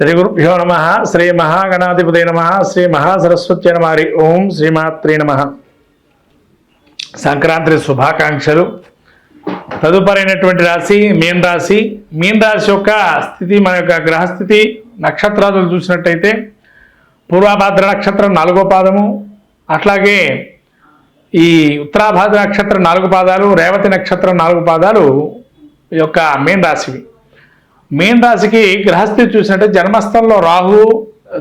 శ్రీ గురుభ్యో నమ శ్రీ మహాగణాధిపతి నమ శ్రీ మహాసరస్వతి నమారి ఓం శ్రీమాత్రి నమ. సంక్రాంతి శుభాకాంక్షలు. తదుపరైనటువంటి రాశి మీన్ రాశి. మీన్ రాశి యొక్క స్థితి మన యొక్క గ్రహస్థితి నక్షత్రాలు చూసినట్టయితే పూర్వభాద్ర నక్షత్రం నాలుగో పాదము. అట్లాగే ఈ ఉత్తరాభాద్ర నక్షత్రం నాలుగు పాదాలు రేవతి నక్షత్రం నాలుగు పాదాలు ఈ యొక్క మీన్ రాశివి. మీన్ రాశికి గ్రహస్థితి చూసినట్టే జన్మస్థంలో రాహు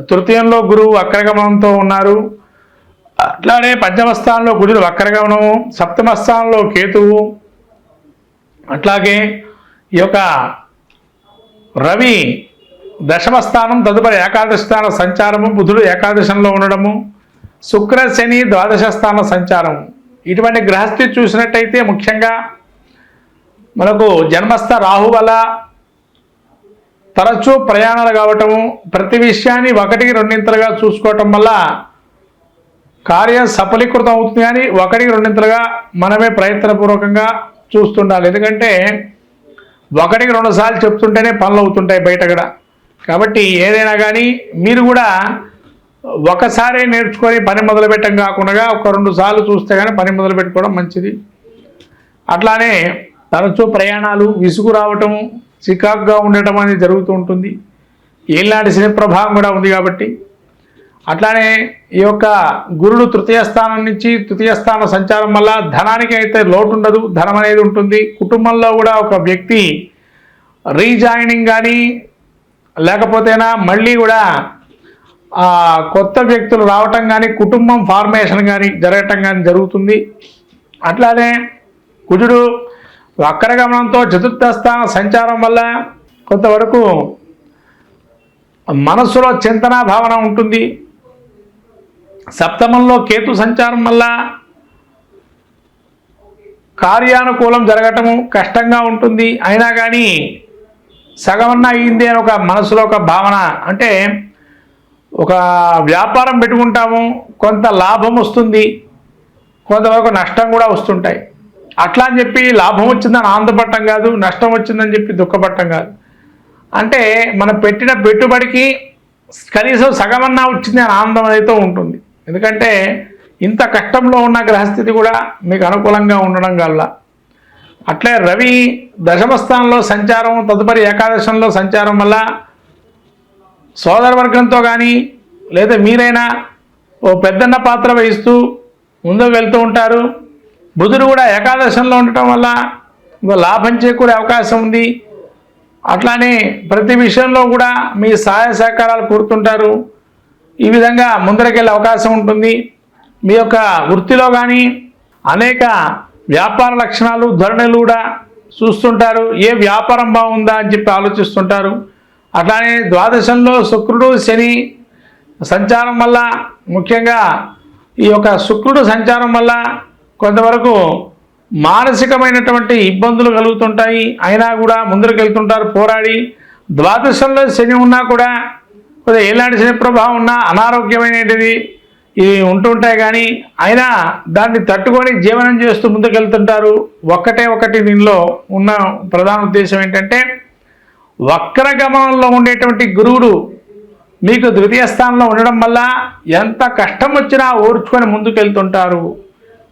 తృతీయంలో గురువు వక్రగమనంతో ఉన్నారు. అట్లానే పంచమ స్థానంలో గురుడు వక్రగమనము సప్తమ స్థానంలో కేతువు. అట్లాగే ఈ యొక్క రవి దశమ స్థానం తదుపరి ఏకాదశ స్థాన సంచారము బుధుడు ఏకాదశంలో ఉండడము శుక్ర శని ద్వాదశ స్థాన సంచారము. ఇటువంటి గ్రహస్థితి చూసినట్టయితే ముఖ్యంగా మనకు జన్మస్థ రాహు వల్ల తరచూ ప్రయాణాలు కావటము ప్రతి విషయాన్ని ఒకటికి రెండింతలుగా చూసుకోవటం వల్ల కార్యం సఫలీకృతం అవుతుంది కానీ ఒకటికి రెండింతలుగా మనమే ప్రయత్నపూర్వకంగా చూస్తుండాలి. ఎందుకంటే ఒకటికి రెండుసార్లు చెప్తుంటేనే పనులు అవుతుంటాయి బయట కూడా కాబట్టి ఏదైనా కానీ మీరు కూడా ఒకసారి నేర్చుకొని పని మొదలుపెట్టం కాకుండా ఒక రెండు సార్లు చూస్తే కానీ పని మొదలు పెట్టుకోవడం మంచిది. అట్లానే తరచూ ప్రయాణాలు విసుగు రావటం చికాకుగా ఉండటం అనేది జరుగుతూ ఉంటుంది. ఏళ్ళనాటి శని ప్రభావం కూడా ఉంది కాబట్టి. అట్లానే ఈ యొక్క గురుడు తృతీయ స్థానం నుంచి తృతీయ స్థాన సంచారం వల్ల ధనానికి అయితే లోటు ఉండదు ధనం అనేది ఉంటుంది. కుటుంబంలో కూడా ఒక వ్యక్తి రీజాయినింగ్ కానీ లేకపోతేనా మళ్ళీ కూడా కొత్త వ్యక్తులు రావటం కానీ కుటుంబం ఫార్మేషన్ కానీ జరగటం కానీ జరుగుతుంది. అట్లానే కుజుడు వక్రగమనంతో చతుర్థ స్థాన సంచారం వల్ల కొంతవరకు మనస్సులో చింతన భావన ఉంటుంది. సప్తమంలో కేతు సంచారం వల్ల కార్యానుకూలం జరగటము కష్టంగా ఉంటుంది. అయినా కానీ సగమన్న అయింది అని ఒక మనసులో ఒక భావన అంటే ఒక వ్యాపారం పెట్టుకుంటాము కొంత లాభం వస్తుంది కొంతవరకు నష్టం కూడా వస్తుంటాయి. అట్లా అని చెప్పి లాభం వచ్చిందని ఆనందపడటం కాదు నష్టం వచ్చిందని చెప్పి దుఃఖపడటం కాదు. అంటే మనం పెట్టిన పెట్టుబడికి కనీసం సగమన్నా వచ్చింది అని ఆనందం అయితే ఉంటుంది. ఎందుకంటే ఇంత కష్టంలో ఉన్న గ్రహస్థితి కూడా మీకు అనుకూలంగా ఉండడం వల్ల. అట్లే రవి దశమస్థానంలో సంచారం తదుపరి ఏకాదశంలో సంచారం వల్ల సోదరవర్గంతో కానీ లేదా మీరైనా ఓ పెద్దన్న పాత్ర వహిస్తూ ముందుకు వెళ్తూ ఉంటారు. బుధుడు కూడా ఏకాదశంలో ఉండటం వల్ల లాభం చేకూరే అవకాశం ఉంది. అట్లానే ప్రతి విషయంలో కూడా మీ సహాయ సహకారాలు కోరుతుంటారు. ఈ విధంగా ముందరకెళ్ళే అవకాశం ఉంటుంది. మీ యొక్క వృత్తిలో కానీ అనేక వ్యాపార లక్షణాలు ధోరణులు కూడా చూస్తుంటారు. ఏ వ్యాపారం బాగుందా అని చెప్పి ఆలోచిస్తుంటారు. అట్లానే ద్వాదశంలో శుక్రుడు శని సంచారం వల్ల ముఖ్యంగా ఈ యొక్క శుక్రుడు సంచారం వల్ల కొంతవరకు మానసికమైనటువంటి ఇబ్బందులు కలుగుతుంటాయి. అయినా కూడా ముందరకు వెళ్తుంటారు పోరాడి. ద్వాదశంలో శని ఉన్నా కూడా కొద్దిగా ఎలాంటి శని ప్రభావం ఉన్నా అనారోగ్యమైనది ఇవి ఉంటుంటాయి కానీ అయినా దాన్ని తట్టుకొని జీవనం చేస్తూ ముందుకెళ్తుంటారు ఒక్కటే ఒకటి దీనిలో ఉన్న ప్రధాన ఉద్దేశం ఏంటంటే వక్రగమనంలో ఉండేటువంటి గురువుడు మీకు ద్వితీయ స్థానంలో ఉండడం వల్ల ఎంత కష్టం వచ్చినా ఓర్చుకొని ముందుకెళ్తుంటారు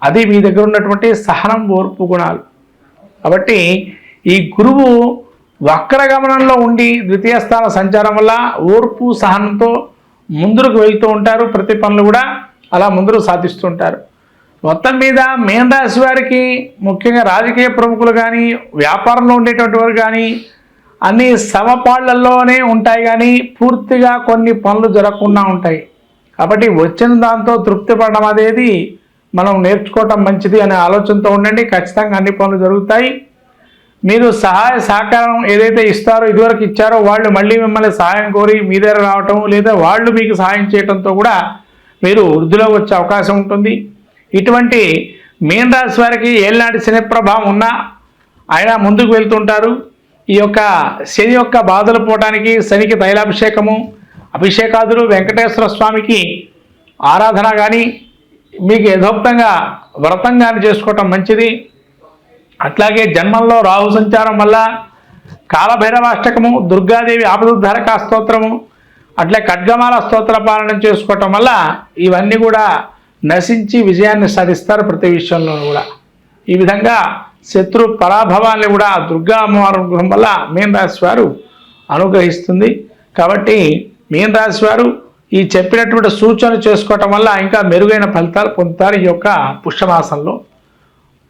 అది మీ దగ్గర ఉన్నటువంటి సహనం ఓర్పు గుణాలు. కాబట్టి ఈ గురువు వక్ర గమనంలో ఉండి ద్వితీయ స్థాన సంచారం వల్ల ఓర్పు సహనంతో ముందుకు వెళ్తూ ఉంటారు. ప్రతి పనులు కూడా అలా ముందుకు సాధిస్తుంటారు మొత్తం మీద మేన్ రాశి వారికి ముఖ్యంగా రాజకీయ ప్రముఖులు కానీ వ్యాపారంలో ఉండేటువంటి వారు కానీ అన్ని సమపాళ్ళలోనే ఉంటాయి కానీ పూర్తిగా కొన్ని పనులు జరగకుండా ఉంటాయి. కాబట్టి వచ్చిన దాంతో తృప్తి పడడం అనేది మనం నేర్చుకోవటం మంచిది అనే ఆలోచనతో ఉండండి. ఖచ్చితంగా అన్ని పనులు జరుగుతాయి. మీరు సహాయ సహకారం ఏదైతే ఇస్తారో ఇదివరకు ఇచ్చారో వాళ్ళు మళ్ళీ మిమ్మల్ని సహాయం కోరి మీ దగ్గర రావటం లేదా వాళ్ళు మీకు సహాయం చేయడంతో కూడా మీరు వృద్ధిలో వచ్చే అవకాశం ఉంటుంది. ఇటువంటి మీన రాశి వారికి ఏళ్ళనాటి శని ప్రభావం ఉన్నా ఆయన ముందుకు వెళ్తుంటారు. ఈ యొక్క శని యొక్క బాధలు పోవటానికి శనికి తైలాభిషేకము అభిషేకాదులు వెంకటేశ్వర స్వామికి ఆరాధన కానీ మీకు యథోక్తంగా వ్రతం కానీ చేసుకోవటం మంచిది. అట్లాగే జన్మంలో రాహు సంచారం వల్ల కాలభైరవాష్టకము దుర్గాదేవి ఆపదుద్ధారక స్తోత్రము అట్లే ఖడ్గమాల స్తోత్ర పాలన చేసుకోవటం వల్ల ఇవన్నీ కూడా నశించి విజయాన్ని సాధిస్తారు ప్రతి విషయంలోనూ కూడా. ఈ విధంగా శత్రు పరాభవాన్ని కూడా దుర్గా అమ్మవారి అనుగ్రహం వల్ల మీనరాశి వారు అనుగ్రహిస్తుంది. కాబట్టి మీనరాశి వారు ఈ చెప్పినటువంటి సూచన చేసుకోవటం వల్ల ఇంకా మెరుగైన ఫలితాలు పొందుతారు ఈ యొక్క పుష్యమాసంలో.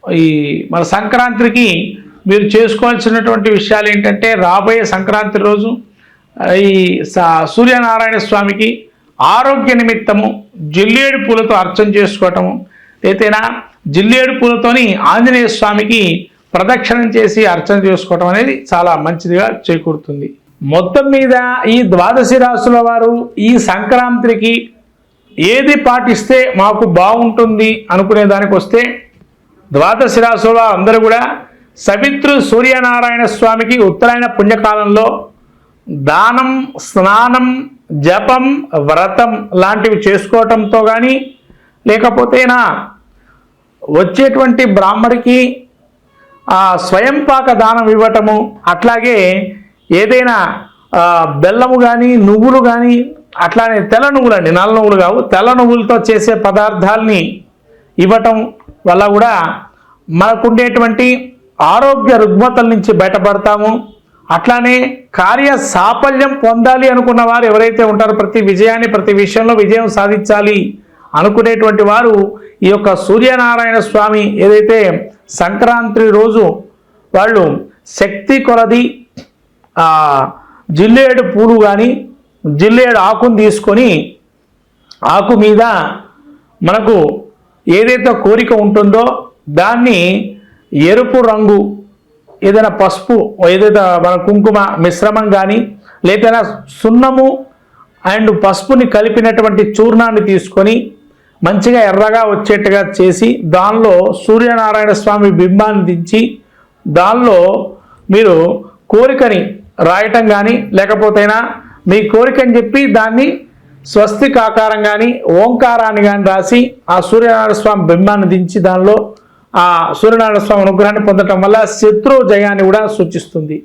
ఈ మన సంక్రాంతికి మీరు చేసుకోవాల్సినటువంటి విషయాలు ఏంటంటే రాబోయే సంక్రాంతి రోజు ఈ సూర్యనారాయణ స్వామికి ఆరోగ్య నిమిత్తము జిల్లేడు పూలతో అర్చన చేసుకోవటము అయితేనా జిల్లేడు పూలతోని ఆంజనేయ స్వామికి ప్రదక్షిణం చేసి అర్చన చేసుకోవటం అనేది చాలా మంచిదిగా చేకూరుతుంది. మొత్తం మీద ఈ ద్వాదశి రాశుల వారు ఈ సంక్రాంతికి ఏది పాటిస్తే మాకు బాగుంటుంది అనుకునే దానికి వస్తే ద్వాదశి రాశుల అందరూ కూడా సవిత్రు సూర్యనారాయణ స్వామికి ఉత్తరాయణ పుణ్యకాలంలో దానం స్నానం జపం వ్రతం లాంటివి చేసుకోవటంతో కానీ లేకపోతేనా వచ్చేటువంటి బ్రాహ్మడికి ఆ స్వయంపాక దానం ఇవ్వటము అట్లాగే ఏదైనా బెల్లము కానీ నువ్వులు కానీ అట్లానే తెల్ల నువ్వులండి నల్ల నువ్వులు కావు. తెల్ల నువ్వులతో చేసే పదార్థాలని ఇవ్వటం వల్ల కూడా మనకుండేటువంటి ఆరోగ్య రుగ్మతల నుంచి బయటపడతాము. అట్లానే కార్య సాఫల్యం పొందాలి అనుకున్న వారు ఎవరైతే ఉంటారో ప్రతి విజయాన్ని ప్రతి విషయంలో విజయం సాధించాలి అనుకునేటువంటి వారు ఈ యొక్క సూర్యనారాయణ స్వామి ఏదైతే సంక్రాంతి రోజు వాళ్ళు శక్తి కొలది జిల్లేడు పూలు కానీ జిల్లేడు ఆకును తీసుకొని ఆకు మీద మనకు ఏదైతే కోరిక ఉంటుందో దాన్ని ఎరుపు రంగు ఏదైనా పసుపు ఏదైతే మన కుంకుమ మిశ్రమం కానీ లేదా సున్నము అండ్ పసుపుని కలిపినటువంటి చూర్ణాన్ని తీసుకొని మంచిగా ఎర్రగా వచ్చేట్టుగా చేసి దానిలో సూర్యనారాయణ స్వామి బింబాన్ని దించి దానిలో మీరు కోరికని రాయటం కానీ లేకపోతేనా మీ కోరికని చెప్పి దాన్ని స్వస్తికాకారం కానీ ఓంకారాన్ని కానీ రాసి ఆ సూర్యనారాయణ స్వామి బింబాన్ని దించి దానిలో ఆ సూర్యనారాయణ స్వామి అనుగ్రహాన్ని పొందటం వల్ల శత్రు జయాన్ని కూడా సూచిస్తుంది.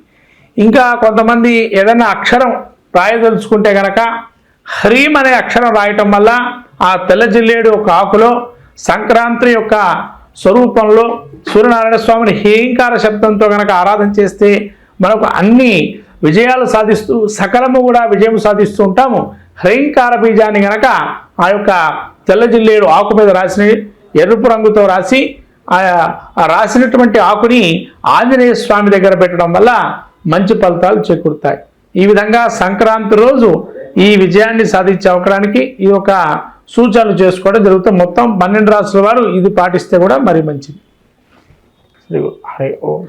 ఇంకా కొంతమంది ఏదైనా అక్షరం రాయదలుచుకుంటే గనక హ్రీం అనే అక్షరం రాయటం వల్ల ఆ తెల్లజిల్లేడు ఒక ఆకులో సంక్రాంతి యొక్క స్వరూపంలో సూర్యనారాయణ స్వామిని హేంకార శబ్దంతో గనక ఆరాధన చేస్తే మనకు అన్ని విజయాలు సాధిస్తూ సకలము కూడా విజయం సాధిస్తూ ఉంటాము. హ్రైంకార బీజాన్ని గనక ఆ యొక్క తెల్ల జిల్లేడు ఆకు మీద రాసిన ఎరుపు రంగుతో రాసి ఆ రాసినటువంటి ఆకుని ఆంజనేయ స్వామి దగ్గర పెట్టడం వల్ల మంచి ఫలితాలు చేకూరుతాయి. ఈ విధంగా సంక్రాంతి రోజు ఈ విజయాన్ని సాధించే అవకాశానికి ఈ యొక్క సూచనలు చేసుకోవడం జరుగుతుంది మొత్తం పన్నెండు రాసుల వారు ఇది పాటిస్తే కూడా మరి మంచిది. హరి ఓం.